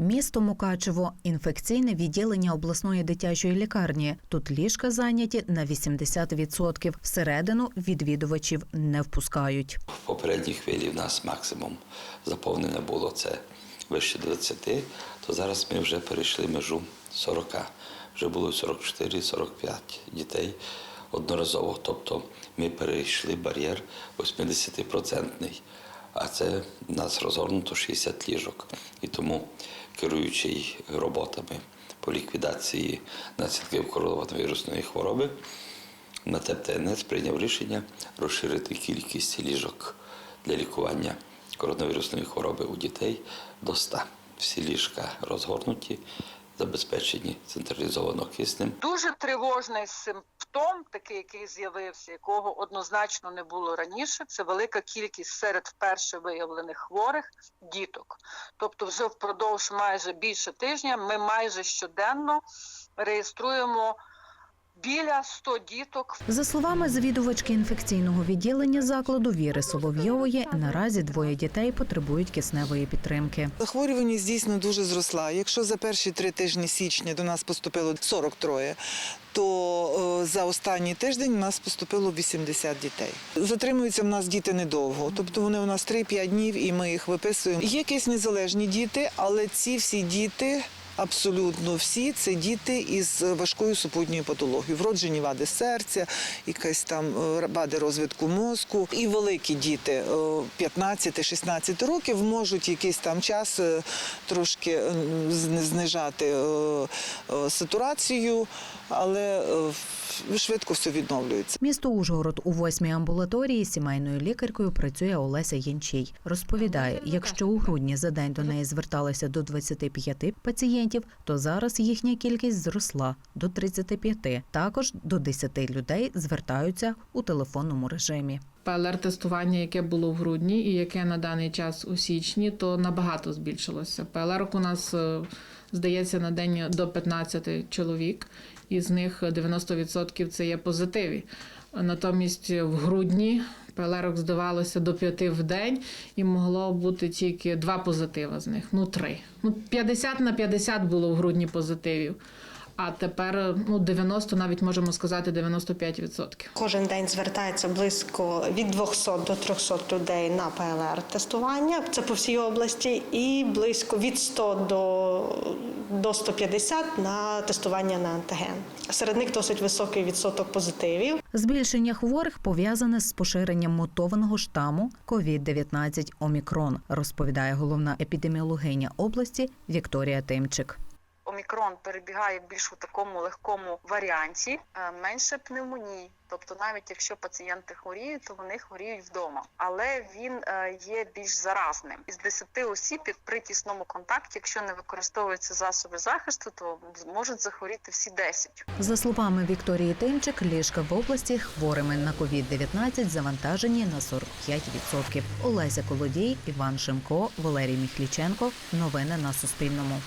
Місто Мукачево інфекційне відділення обласної дитячої лікарні. Тут ліжка зайняті на 80%. Всередину відвідувачів не впускають. В попередній хвилі в нас максимум заповнення було це вище 20, то зараз ми вже перейшли межу 40. Вже було 44-45 дітей одноразово. Тобто ми перейшли бар'єр 80-процентний. Це в нас розгорнуто 60 ліжок. І тому, керуючий роботами по ліквідації наслідків коронавірусної хвороби, на ТЕП-ТНС прийняв рішення розширити кількість ліжок для лікування коронавірусної хвороби у дітей до 100. Всі ліжка розгорнуті, забезпечені централізовано киснем. Дуже тривожний симптом, такий, який з'явився, якого однозначно не було раніше. Це велика кількість серед вперше виявлених хворих діток. Тобто, вже впродовж майже більше тижня ми майже щоденно реєструємо біля 100 діток За словами завідувачки інфекційного відділення закладу Віри Соловйової, наразі двоє дітей потребують кисневої підтримки. Захворюваність дійсно дуже зросла. Якщо за перші три тижні січня до нас поступило 43, то е, за останній тиждень у нас поступило 80 дітей. Затримуються в нас діти недовго, тобто вони у нас 3-5 днів і ми їх виписуємо. Є якісь незалежні діти, але ці всі діти. Абсолютно всі це діти із важкою супутньою патологією, вроджені вади серця, якась там е, вади розвитку мозку. І великі діти е, 15-16 років можуть якийсь там час е, трошки е, зни- знижати е, е, сатурацію, але е, швидко все відновлюється. Місто Ужгород у восьмій амбулаторії сімейною лікаркою працює Олеся Янчій. Розповідає, якщо у грудні за день до неї зверталося до 25 пацієнтів, то зараз їхня кількість зросла до 35. Також до 10 людей звертаються у телефонному режимі. ПЛР-тестування, яке було в грудні і яке на даний час у січні, то набагато збільшилося. ПЛР у нас е, здається на день до 15 чоловік, із них 90% це є позитиві. Натомість в грудні ПЛР здавалося до 5 в день, і могло бути тільки два позитива з них, ну три. Ну 50 на 50 було в грудні позитивів. А тепер ну 90, навіть можемо сказати 95%. Кожен день звертається близько від 200 до 300 людей на ПЛР-тестування. Це по всій області, і близько від 100 до, до 150 на тестування на антиген. Серед них досить високий відсоток позитивів. Збільшення хворих пов'язане з поширенням мутованого штаму COVID-19 Омікрон, розповідає головна епідеміологиня області Вікторія Тимчик. Омікрон перебігає більш у такому легкому варіанті, е, менше пневмоній. Тобто, навіть якщо пацієнти хворіють, то вони хворіють вдома, але він е, є більш заразним. Із 10 осіб при тісному контакті, якщо не використовуються засоби захисту, то можуть захворіти всі 10. За словами Вікторії Тимчик, ліжка в області хворими на COVID-19 завантажені на 45%. Олеся Колодій, Іван Шимко, Валерій Міхліченко. Новини на Суспільному.